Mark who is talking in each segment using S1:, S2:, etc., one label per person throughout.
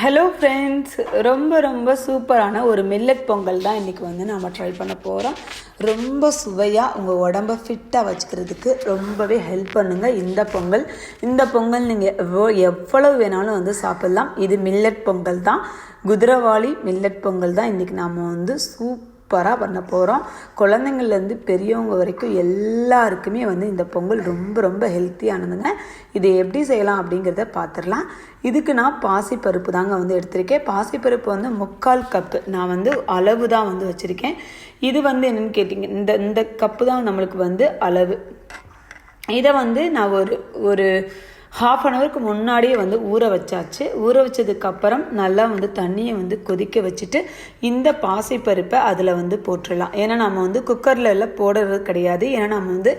S1: Hello friends ரொம்ப ரொம்ப சூப்பரான ஒரு மில்லட் பொங்கல் தான் இன்றைக்கி வந்து நம்ம ட்ரை பண்ண போகிறோம் ரொம்ப சுவையாக உங்கள் உடம்ப ஃபிட்டாக வச்சுக்கிறதுக்கு ரொம்பவே ஹெல்ப் பண்ணுங்கள் இந்த பொங்கல். இந்த பொங்கல் நீங்கள் எவ்வளோ எவ்வளவு வேணாலும் வந்து சாப்பிட்லாம். இது மில்லட் பொங்கல் தான். குதிரவாளி மில்லட் பொங்கல் தான் இன்றைக்கி நாம் வந்து சூப் சூப்பராக பண்ண போகிறோம் குழந்தைங்கள்லேருந்து பெரியவங்க வரைக்கும் எல்லாருக்குமே வந்து இந்த பொங்கல் ரொம்ப ரொம்ப ஹெல்த்தியானதுங்க இதை எப்படி செய்யலாம் அப்படிங்கிறத பார்த்துடலாம் இதுக்கு நான் பாசிப்பருப்பு தாங்க வந்து எடுத்திருக்கேன். பாசிப்பருப்பு வந்து முக்கால் கப்பு நான் வந்து அளவு தான் வந்து வச்சுருக்கேன். இது வந்து என்னென்னு கேட்டிங்க இந்த இந்த கப்பு தான் நம்மளுக்கு வந்து அளவு. இதை வந்து நான் ஒரு ஒரு ஹாஃப் அன் ஹவருக்கு முன்னாடியே வந்து ஊற வச்சாச்சு. ஊற வச்சதுக்கப்புறம் நல்லா வந்து தண்ணியை வந்து கொதிக்க வச்சுட்டு இந்த பாசிப்பருப்பை அதில் வந்து போட்டுடலாம். ஏன்னா நம்ம வந்து குக்கரில் எல்லாம் போடுறது கிடையாது. ஏன்னா நம்ம வந்து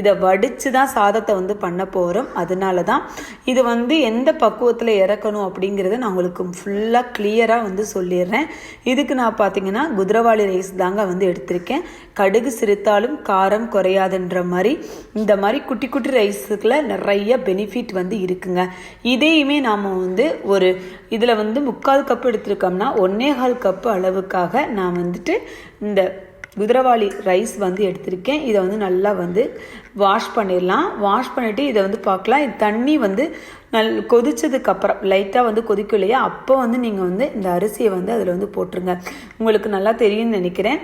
S1: இதை வடித்து தான் சாதத்தை வந்து பண்ண போகிறோம் அதனால தான் இது வந்து எந்த பக்குவத்தில் இறக்கணும் அப்படிங்கிறத நான் உங்களுக்கு ஃபுல்லாக கிளியராக வந்து சொல்லிடுறேன். இதுக்கு நான் பார்த்தீங்கன்னா குதிரவாளி ரைஸ் தாங்க வந்து எடுத்திருக்கேன். கடுகு சிரித்தாலும் காரம் குறையாதுன்ற மாதிரி. இந்த மாதிரி குட்டி குட்டி ரைஸுக்குள்ள நிறைய பெனிஃபிட் வந்து வந்து இருக்குங்க. இதையுமே நாம் வந்து ஒரு இதில் வந்து முக்கால் கப் எடுத்திருக்கோம்னா ஒன்னே கால் கப்பு அளவுக்காக நான் வந்துட்டு இந்த குதிரவாளி ரைஸ் வந்து எடுத்திருக்கேன். இதை வந்து நல்லா வந்து வாஷ் பண்ணிடலாம். வாஷ் பண்ணிவிட்டு இதை வந்து பார்க்கலாம். தண்ணி வந்து நல் கொதிச்சதுக்கப்புறம் லைட்டாக வந்து கொதிக்கும் இல்லையா அப்போ வந்து நீங்கள் வந்து இந்த அரிசியை வந்து அதில் வந்து போட்டுருங்க. உங்களுக்கு நல்லா தெரியும்னு நினைக்கிறேன்.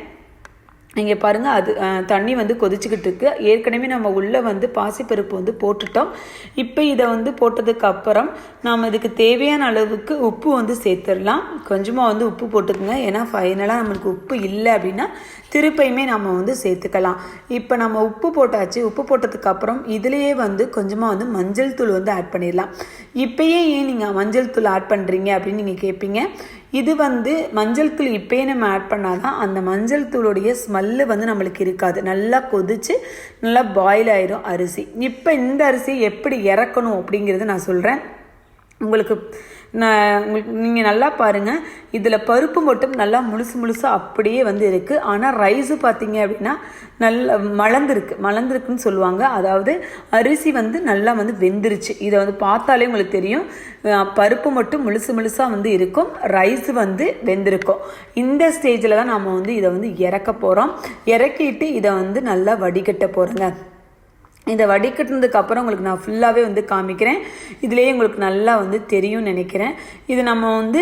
S1: இங்கே பாருங்கள் அது தண்ணி வந்து கொதிச்சுக்கிட்டு இருக்கு. ஏற்கனவே நம்ம உள்ளே வந்து பாசிப்பருப்பு வந்து போட்டுட்டோம். இப்போ இதை வந்து போட்டதுக்கு அப்புறம் நாம் இதுக்கு தேவையான அளவுக்கு உப்பு வந்து சேர்த்துடலாம். கொஞ்சமாக வந்து உப்பு போட்டுக்கோங்க. ஏன்னா ஃபைனலாக நம்மளுக்கு உப்பு இல்லை அப்படின்னா திருப்பையுமே நம்ம வந்து சேர்த்துக்கலாம். இப்போ நம்ம உப்பு போட்டாச்சு உப்பு போட்டதுக்கப்புறம் இதுலேயே வந்து கொஞ்சமாக வந்து மஞ்சள் தூள் வந்து ஆட் பண்ணிடலாம். இப்போயே ஏன் நீங்கள் மஞ்சள் தூள் ஆட் பண்ணுறீங்க அப்படின்னு நீங்கள் கேட்பீங்க இது வந்து மஞ்சள் தூள் இப்போயே நம்ம ஆட் பண்ணால் தான் அந்த மஞ்சள் தூளுடைய ஸ்மெல்லு வந்து நம்மளுக்கு இருக்காது. நல்லா கொதித்து நல்லா பாயில் ஆயிரும் அரிசி. இப்போ இந்த அரிசி எப்படி இறக்கணும் அப்படிங்கிறது நான் சொல்கிறேன் உங்களுக்கு நான் உங்களுக்கு நீங்கள் நல்லா பாருங்கள் இதில் பருப்பு மட்டும் நல்லா முழுசு முழுசாக அப்படியே வந்து இருக்குது ஆனால் ரைஸு பார்த்தீங்க அப்படின்னா நல்ல மலர்ந்துருக்கு. மலர்ந்துருக்குன்னு சொல்லுவாங்க. அதாவது அரிசி வந்து நல்லா வந்து வெந்துருச்சு. இதை வந்து பார்த்தாலே உங்களுக்கு தெரியும். பருப்பு மட்டும் முழுசு முழுசாக வந்து இருக்கும். ரைஸ் வந்து வெந்திருக்கும். இந்த ஸ்டேஜில் தான் நாம் வந்து இதை வந்து இறக்க போகிறோம் இறக்கிட்டு இதை வந்து நல்லா வடிகட்ட போகிறோங்க இதை வடிகட்டினதுக்கு அப்புறம் உங்களுக்கு நான் ஃபுல்லாகவே வந்து காமிக்கிறேன். இதுலேயே உங்களுக்கு நல்லா வந்து தெரியும்னு நினைக்கிறேன். இது நம்ம வந்து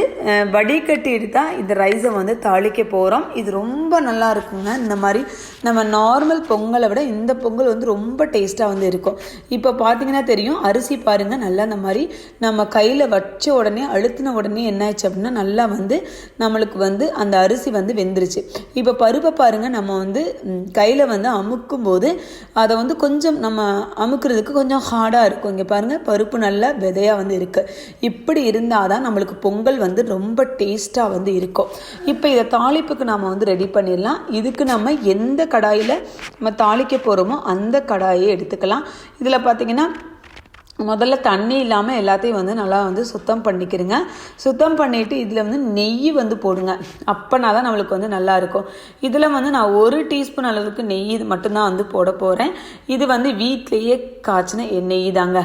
S1: வடிகட்டிட்டு தான் இந்த ரைஸை வந்து தாளிக்க போகிறோம் இது ரொம்ப நல்லா இருக்குங்க. இந்த மாதிரி நம்ம நார்மல் பொங்கலை விட இந்த பொங்கல் வந்து ரொம்ப டேஸ்ட்டாக வந்து இருக்கும். இப்போ பார்த்தீங்கன்னா தெரியும் அரிசி பாருங்கள் நல்லா இந்த மாதிரி நம்ம கையில் வச்ச உடனே அழுத்தின உடனே என்ன ஆச்சு அப்படின்னா நல்லா வந்து நம்மளுக்கு வந்து அந்த அரிசி வந்து வெந்துருச்சு. இப்போ பருப்பை பாருங்கள் நம்ம வந்து கையில் வந்து அமுக்கும் போது அதை வந்து கொஞ்சம் நம்ம அமுக்கிறதுக்கு கொஞ்சம் ஹார்டாக இருக்கும். இங்கே பாருங்கள் பருப்பு நல்லா விதையாக வந்து இருக்குது இப்படி இருந்தால் தான் நம்மளுக்கு பொங்கல் வந்து ரொம்ப டேஸ்ட்டாக வந்து இருக்கும். இப்போ இதை தாளிப்புக்கு நம்ம வந்து ரெடி பண்ணிடலாம். இதுக்கு நம்ம எந்த கடாயில் நம்ம தாளிக்க போகிறோமோ அந்த கடாயை எடுத்துக்கலாம். இதில் பார்த்திங்கன்னா முதல்ல தண்ணி இல்லாமல் எல்லாத்தையும் வந்து நல்லா வந்து சுத்தம் பண்ணிக்கிறங்க. சுத்தம் பண்ணிவிட்டு இதில் வந்து நெய் வந்து போடுங்க. அப்போனா தான் நம்மளுக்கு வந்து நல்லாயிருக்கும் இதில் வந்து நான் ஒரு டீஸ்பூன் அளவுக்கு நெய் மட்டும்தான் வந்து போட போகிறேன் இது வந்து வீட்லேயே காய்ச்சின நெய் தாங்க.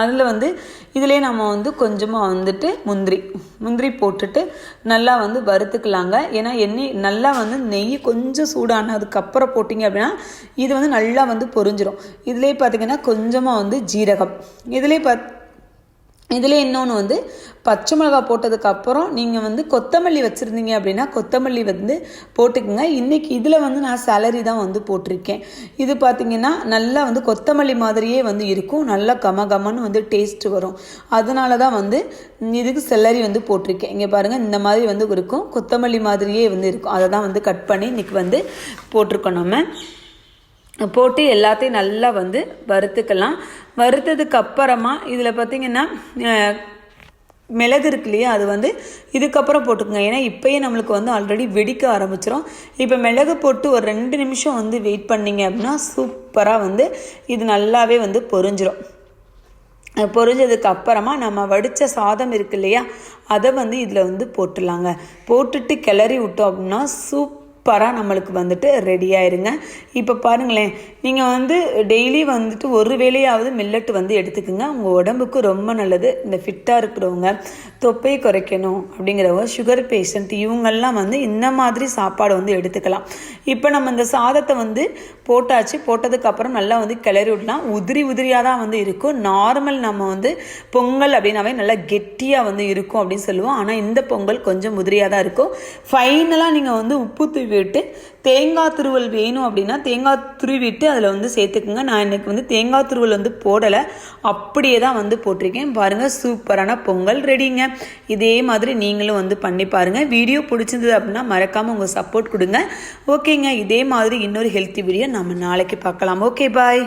S1: அதில் வந்து இதிலே நம்ம வந்து கொஞ்சமாக வந்துட்டு முந்திரி முந்திரி போட்டுட்டு நல்லா வந்து வறுத்துக்கலாங்க. ஏன்னா எண்ணெய் நல்லா வந்து நெய் கொஞ்சம் சூடானதுக்கப்புறம் போட்டிங்க அப்படின்னா இது வந்து நல்லா வந்து பொரிஞ்சிடும் இதிலே பார்த்திங்கன்னா கொஞ்சமாக வந்து ஜீரகம். இதிலே பார்த்து இதில் இன்னொன்று வந்து பச்சை மிளகா போட்டதுக்கப்புறம் நீங்கள் வந்து கொத்தமல்லி வச்சுருந்தீங்க அப்படின்னா கொத்தமல்லி வந்து போட்டுக்குங்க. இன்றைக்கி இதில் வந்து நான் சேலரி தான் வந்து போட்டிருக்கேன். இது பார்த்திங்கன்னா நல்லா வந்து கொத்தமல்லி மாதிரியே வந்து இருக்கும். நல்லா கம கமன்னு வந்து டேஸ்ட் வரும். அதனால தான் வந்து இதுக்கு செல்லரி வந்து போட்டிருக்கேன். இங்கே பாருங்கள் இந்த மாதிரி வந்து இருக்கும். கொத்தமல்லி மாதிரியே வந்து இருக்கும். அதை தான் வந்து கட் பண்ணி இன்றைக்கி வந்து போட்டிருக்கோம் நம்ம. போட்டு எல்லாத்தையும் நல்லா வந்து வறுத்துக்கலாம். வறுத்ததுக்கு அப்புறமா இதில் பார்த்திங்கன்னா மிளகு இருக்கு இல்லையா அது வந்து இதுக்கப்புறம் போட்டுக்கோங்க. ஏன்னா இப்போயே நம்மளுக்கு வந்து ஆல்ரெடி வெடிக்க ஆரம்பிச்சிடும் இப்போ மிளகு போட்டு ஒரு ரெண்டு நிமிஷம் வந்து வெயிட் பண்ணிங்க அப்படின்னா சூப்பராக வந்து இது நல்லாவே வந்து பொரிஞ்சிடும் பொறிஞ்சதுக்கு அப்புறமா நம்ம வடித்த சாதம் இருக்கு இல்லையா அதை வந்து இதில் வந்து போட்டுடலாங்க. போட்டுட்டு கிளறி விட்டோம் அப்படின்னா சூப் சூப்பராக நம்மளுக்கு வந்துட்டு ரெடி ஆயிருங்க. இப்போ பாருங்களேன் நீங்கள் வந்து டெய்லி வந்துட்டு ஒரு வேளையாவது மில்லட் வந்து எடுத்துக்கோங்க. உங்கள் உடம்புக்கு ரொம்ப நல்லது. இந்த ஃபிட்டாக இருக்கிறவங்க தொப்பை குறைக்கணும் அப்படிங்கிறவங்க சுகர் பேஷண்ட் இவங்கெல்லாம் வந்து இந்த மாதிரி சாப்பாடு வந்து எடுத்துக்கலாம். இப்போ நம்ம இந்த சாதத்தை வந்து போட்டாச்சு போட்டதுக்கப்புறம் நல்லா வந்து கிளறி விடலாம் உதிரி உதிரியாக தான் வந்து இருக்கும். நார்மல் நம்ம வந்து பொங்கல் அப்படின்னாவே நல்லா கெட்டியாக வந்து இருக்கும் அப்படின்னு சொல்லுவோம். ஆனால் இந்த பொங்கல் கொஞ்சம் உதிரியாக தான் இருக்கும். ஃபைனலாக நீங்கள் வந்து உப்பு தூவி விட்டு. தேங்காய் துருவல் வேணும் அப்படின்னா தேங்காய் துருவிட்டு அதில் வந்து சேர்த்துக்குங்க. நான் இன்னைக்கு வந்து தேங்காய் துருவல் வந்து போடலை. அப்படியே தான் வந்து போட்டிருக்கேன். பாருங்கள் சூப்பரான பொங்கல் ரெடிங்க. இதே மாதிரி நீங்களும் வந்து பண்ணி பாருங்கள் வீடியோ பிடிச்சிருந்தது அப்படின்னா மறக்காமல் உங்கள் சப்போர்ட் கொடுங்க. ஓகேங்க இதே மாதிரி இன்னொரு ஹெல்த்தி வீடியோ நம்ம நாளைக்கு பார்க்கலாம். Okay bye